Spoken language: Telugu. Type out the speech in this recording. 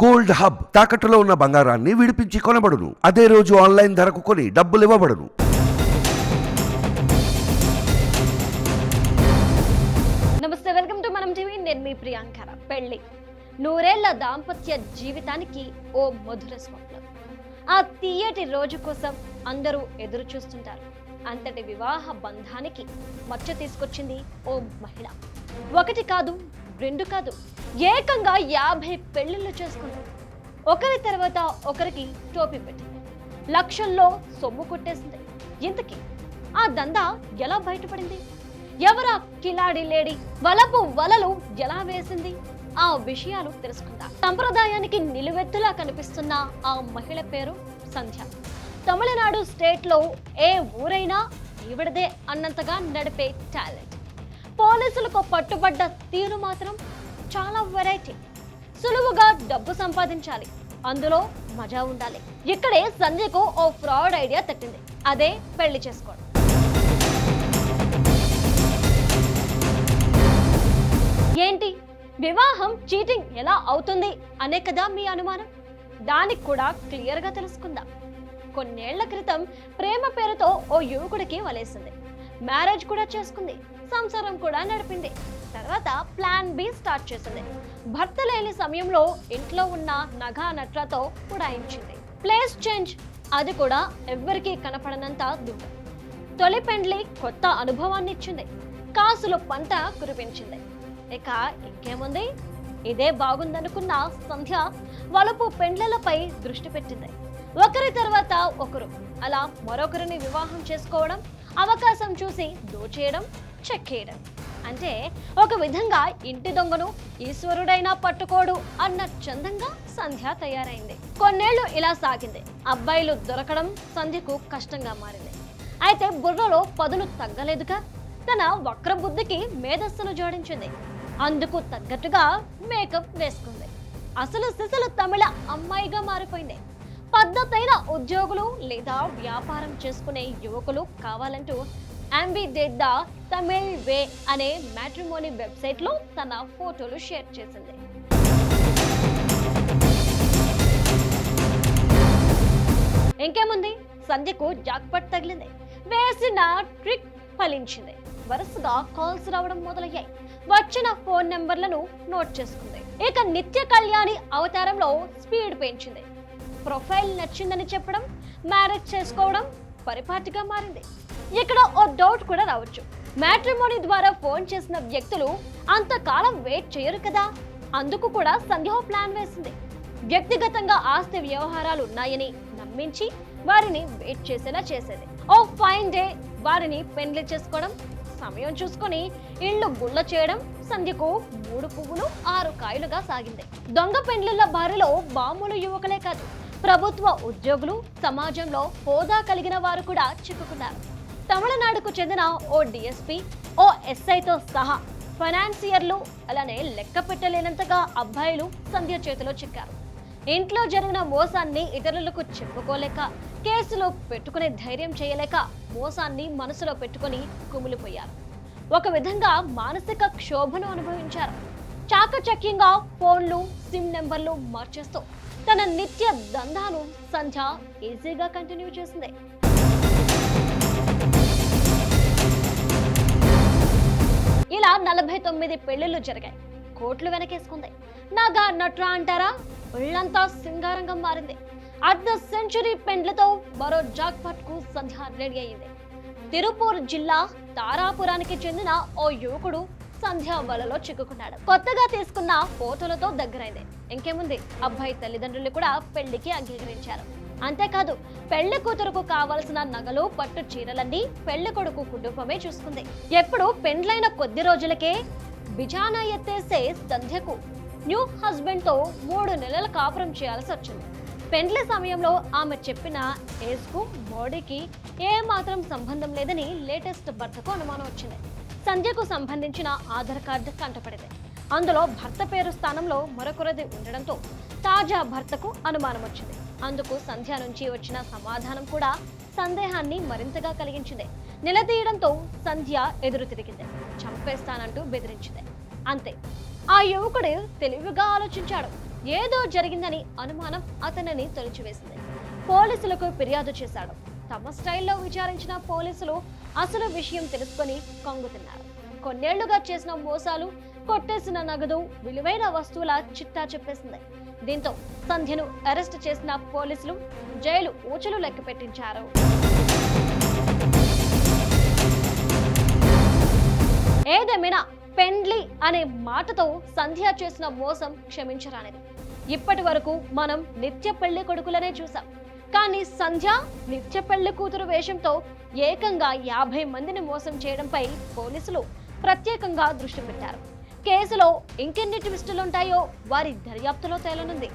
గోల్డ్ హబ్ తాకట్టులో ఉన్న బంగారాన్ని విడిపించి కొనబడును. అదే రోజు ఆన్లైన్ ధరకు కొని డబ్బులు ఇవ్వబడును. నమస్తే వెల్కమ్ టు మనం టీవీ. నేను మీ ప్రియాంకర పెళ్ళి. నూరేళ్ళ దాంపత్య జీవితానికి ఓ మధుర స్వప్నం. ఆ తీయటి రోజు కోసం అందరూ ఎదురు చూస్తుంటారు అంతటి వివాహ బంధానికి మచ్చ తీసుకొచ్చింది ఓ మహిళ. ఒకటి కాదు రెండు కాదు ఏకంగా యాభై పెళ్ళిళ్ళు చేసుకుంది. ఒకరి తర్వాత ఒకరికి టోపీ పెట్టింది లక్షల్లో సొమ్ము కొట్టేసింది. ఇంతకీ ఆ దందా ఎలా బయటపడింది? ఎవరా కిలాడి లేడి వలపు వలలు ఎలా వేసింది? ఆ విషయాలు తెలుసుకుందాం. సంప్రదాయానికి నిలువెత్తులా కనిపిస్తున్న ఆ మహిళ పేరు సంధ్య. తమిళనాడు స్టేట్లో ఏ ఊరైనా ఈవిడదే అన్నంతగా నడిపే టాలెంట్. పోలీసులకు పట్టుబడ్డ తీరు మాత్రం చాలా వెరైటీ. సులువుగా డబ్బు సంపాదించాలి. అందులో మజా ఉండాలి. ఇక్కడే సంధ్యకు ఓ ఫ్రాడ్ ఐడియా తట్టింది. అదే పెళ్ళి చేసుకోవడం. ఏంటి? వివాహం చీటింగ్ ఎలా అవుతుంది? అనే కదా మీ అనుమానం? దానికి కూడా క్లియర్గా తెలుసుకుందాం. కొన్నేళ్ళ క్రితం ప్రేమ పేరుతో ఓ యువకుడికి వలేసింది. మ్యారేజ్ కూడా చేసుకుంది సంసారం కూడా నడిపింది. తర్వాత ప్లాన్ బి స్టార్ట్ చేసింది. భర్త లేని సమయంలో ఇంట్లో ఉన్న నగా నట్లతో ఉడాయించింది. ప్లేస్ చేంజ్ అది కూడా ఎవ్వరికీ కనపడనంత దూరం. తొలి పెండ్లి కొత్త అనుభవాన్ని ఇచ్చింది కాసులు పంట కురిపించింది. ఇక ఇంకేముంది? ఇదే బాగుందనుకున్న సంధ్య వలుపు పెండ్లలపై దృష్టి పెట్టింది. ఒకరి తర్వాత ఒకరు. అలా మరొకరిని వివాహం చేసుకోవడం అవకాశం చూసి దోచేయడం చెక్కేయడం అంటే ఒక విధంగా ఇంటి దొంగను ఈశ్వరుడైనా పట్టుకోడు అన్న చందంగా సంధ్య తయారైంది. కొన్నేళ్ళు ఇలా సాగింది. అబ్బాయిలు దొరకడం సంధ్యకు కష్టంగా మారింది. అయితే బుర్రలో పదులు తగ్గలేదుగా? తన వక్ర బుద్ధికి మేధస్సును జోడించింది. అందుకు తగ్గట్టుగా మేకప్ వేసుకుంది. అసలు సిసలు తమిళ అమ్మాయిగా మారిపోయింది. పద్ధతైన ఉద్యోగులు లేదా వ్యాపారం చేసుకునే యువకులు కావాలంటూ అంబి డెడ్ ద తమిళ్ వే అనే మ్యాట్రిమోనీ వెబ్సైట్లో తన ఫోటోలు షేర్ చేసింది. ఇంకేముంది? సంధ్యకు జాక్పట్ తగిలింది. వేసిన ట్రిక్ ఫలించింది. వరుసగా కాల్స్ రావడం మొదలయ్యాయి. వచ్చిన ఫోన్ నెంబర్లను నోట్ చేసుకుంది. ఇక నిత్య కళ్యాణి అవతారంలో స్పీడ్ పెంచింది. ప్రొఫైల్ నచ్చిందని చెప్పడం మ్యారేజ్ చేసుకోవడం పరిపాటిగా మారింది. ఇక్కడ ఓ డౌట్ కూడా రావచ్చు. మ్యాట్రిమోనీ ద్వారా ఫోన్ చేసిన వ్యక్తులు అంతకాలం వెయిట్ చేయరు కదా? అందుకు కూడా సంధ్య ఓ ప్లాన్ వేసింది. వ్యక్తిగతంగా ఆస్తి వ్యవహారాలు ఉన్నాయని నమ్మించి వారిని వెయిట్ చేసేలా చేసేది. ఓ ఫైన్ డే వారిని పెండ్లి చేసుకోవడం సమయం చూసుకొని ఇళ్ళు గుళ్ళ చేయడం సంధ్యకు మూడు పువ్వులు ఆరు కాయలుగా సాగింది. దొంగ పెండ్లిళ్ళ బారిలో మామూలు యువకులే కాదు. ప్రభుత్వ ఉద్యోగులు సమాజంలో హోదా కలిగిన వారు కూడా చిక్కుకున్నారు. తమిళనాడుకు చెందిన ఓ డిఎస్పీ ఓ ఎస్ఐతో సహా ఫైనాన్సియర్లు అలానే లెక్క పెట్టలేనంతగా అబ్బాయిలు సంధ్య చేతిలో చిక్కారు. ఇంట్లో జరిగిన మోసాన్ని ఇతరులకు చెప్పుకోలేక కేసులు పెట్టుకునే ధైర్యం చేయలేక మోసాన్ని మనసులో పెట్టుకుని కుమిలిపోయారు. ఒక విధంగా మానసిక క్షోభను అనుభవించారు. చాకచక్యంగా ఫోన్లు సిమ్ నెంబర్లు మార్చేస్తూ తన నిత్య దందాను సంధ్య ఈజీగా కంటిన్యూ చేసింది ఇలా నలభై తొమ్మిది పెళ్ళిళ్ళు జరిగాయి. కోట్లు వెనకేసుకుంది. నాగా నట్రా అంటారా? ఒళ్ళంతా సింగారంగం మారింది. అర్ధ సెంచురీ పెండ్లతో మరో జాక్పాట్కు సంధ్య రెడీ అయింది తిరుపూర్ జిల్లా తారాపురానికి చెందిన ఓ యువకుడు సంధ్య వలలో చిక్కుకున్నాడు. కొత్తగా తీసుకున్న ఫోటోలతో దగ్గరైంది. ఇంకేముంది? అబ్బాయి తల్లిదండ్రులు కూడా పెళ్ళికి అంగీకరించారు. అంతేకాదు పెళ్ళి కూతురుకు కావాల్సిన నగలు పట్టు చీరలన్నీ పెళ్ళి కొడుకు కుటుంబమే చూసుకుంది. ఎప్పుడు పెండ్లైన కొద్ది రోజులకే బిజానా ఎత్తేసే సంధ్యకు న్యూ హస్బెండ్తో మూడు నెలల కాపురం చేయాల్సి వచ్చింది. పెండ్లి సమయంలో ఆమె చెప్పిన ఏజ్కు బాడీకి ఏ మాత్రం సంబంధం లేదని లేటెస్ట్ భర్తకు అనుమానం వచ్చింది. సంధ్యకు సంబంధించిన ఆధార్ కార్డు కంటపడింది. అందులో భర్త పేరు స్థానంలో మరొకరిది ఉండడంతో తాజా భర్తకు అనుమానం వచ్చింది అందుకు సంధ్య నుంచి వచ్చిన సమాధానం కూడా సందేహాన్ని మరింతగా కలిగించింది. నిలదీయడంతో సంధ్య ఎదురు తిరిగింది. చంపేస్తానంటూ బెదిరించింది. అంతే. ఆ యువకుడు తెలివిగా ఆలోచించాడు. ఏదో జరిగిందని అనుమానం అతనిని తొలిచివేసింది. పోలీసులకు ఫిర్యాదు చేశాడు. తమ స్టైల్లో విచారించిన పోలీసులు అసలు విషయం తెలుసుకొని కంగుతున్నారు. కొన్నేళ్ళుగా చేసిన మోసాలు కొట్టేసిన నగదు విలువైన వస్తువుల చిట్టా చెప్పేసింది. దీంతో సంధ్యను అరెస్ట్ చేసిన పోలీసులు జైలు ఊచలు లెక్క పెట్టించారు. ఏదేమైనా పెండ్లి అనే మాటతో సంధ్య చేసిన మోసం క్షమించరానిది. ఇప్పటి వరకు మనం నిత్య పెళ్ళి కొడుకులనే చూసాం కానీ సంధ్య నిత్య పెళ్ళి కూతురు వేషంతో ఏకంగా యాభై మందిని మోసం చేయడంపై పోలీసులు ప్రత్యేకంగా దృష్టి పెట్టారు. కేసులో ఇంకెన్ని ట్విస్టులుంటాయో వారి దర్యాప్తులో తేలనుంది.